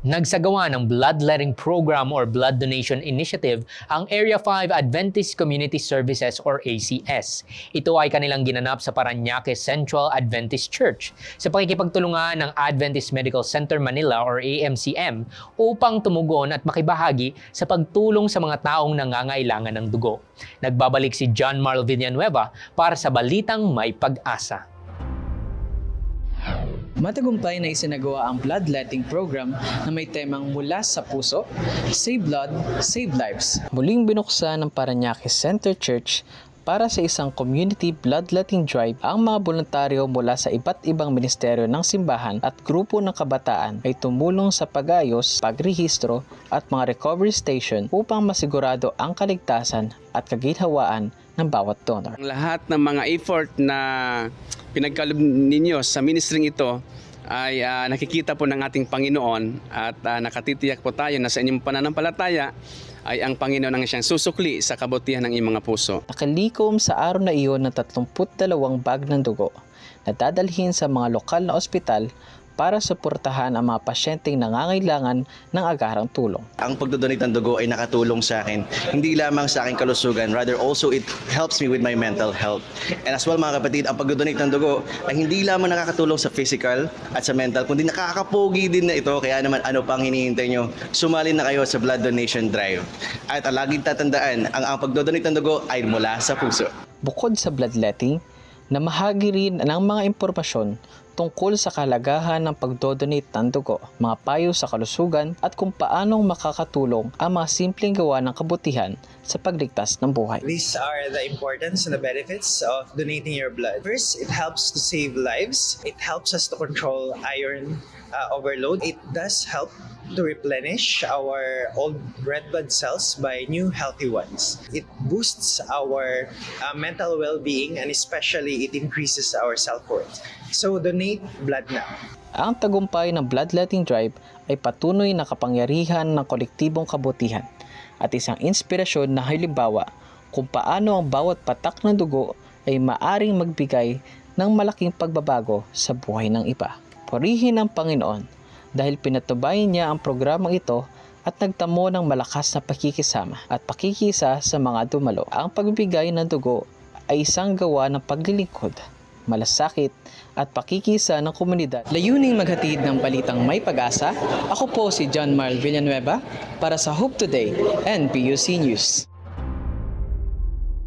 Nagsagawa ng bloodletting program or blood donation initiative ang Area 5 Adventist Community Services or ACS. Ito ay kanilang ginanap sa Paranaque Central Adventist Church sa pakikipagtulungan ng Adventist Medical Center Manila or AMCM upang tumugon at makibahagi sa pagtulong sa mga taong nangangailangan ng dugo. Nagbabalik si John Marl Villanueva para sa Balitang May Pag-asa. Matagumpay na isinagawa ang bloodletting program na may temang mula sa puso, Save Blood, Save Lives. Muling binuksan ng Paranaque Center Church para sa isang community bloodletting drive, ang mga voluntaryo mula sa iba't ibang ministeryo ng simbahan at grupo ng kabataan ay tumulong sa pag-ayos, pagrehistro at mga recovery station upang masigurado ang kaligtasan at kaginhawaan ng bawat donor. Ang lahat ng mga effort na pinagkaloob ninyo sa ministering ito ay ah, nakikita po ng ating Panginoon at ah, nakatitiyak po tayo na sa inyong pananampalataya ay ang Panginoon ang siyang susukli sa kabutihan ng iyong mga puso. Nakalikom sa araw na iyon ng 32 bag ng dugo na dadalhin sa mga lokal na ospital para suportahan ang mga pasyenteng nangangailangan ng agarang tulong. ang pagdodonate ng dugo ay nakatulong sa akin. Hindi lamang sa aking kalusugan, rather also it helps me with my mental health. And as well mga kapatid, ang pagdodonate ng dugo ay hindi lamang nakakatulong sa physical at sa mental, kundi nakakapogi din na ito. Kaya naman ano pang hinihintay nyo, sumali na kayo sa blood donation drive. At laging tatandaan, ang, ang pagdodonate ng dugo ay mula sa puso. Bukod sa bloodletting, namahagi rin ng mga impormasyon tungkol sa kalagahan ng pagdodonate ng dugo, mga payo sa kalusugan at kung paanong makakatulong ang mga simpleng gawa ng kabutihan sa pagligtas ng buhay. These are the importance and the benefits of donating your blood. First, it helps to save lives. It helps us to control iron uh, overload. It does help to replenish our old red blood cells by new healthy ones. It boosts our uh, mental well-being and especially it increases our self-worth. So donate blood now. Ang tagumpay ng bloodletting drive ay patunay na kapangyarihan ng kolektibong kabutihan at isang inspirasyon na halimbawa kung paano ang bawat patak ng dugo ay maaring magbigay ng malaking pagbabago sa buhay ng iba. Purihin ang Panginoon dahil pinatubayan niya ang programang ito at nagtamo ng malakas na pakikisama at pakikisa sa mga dumalo. Ang pagbibigay ng dugo ay isang gawa ng paglilingkod malasakit at pakikisa ng komunidad. Layuning maghatid ng balitang may pag-asa, ako po si John Marl Villanueva para sa Hope Today and PUC News.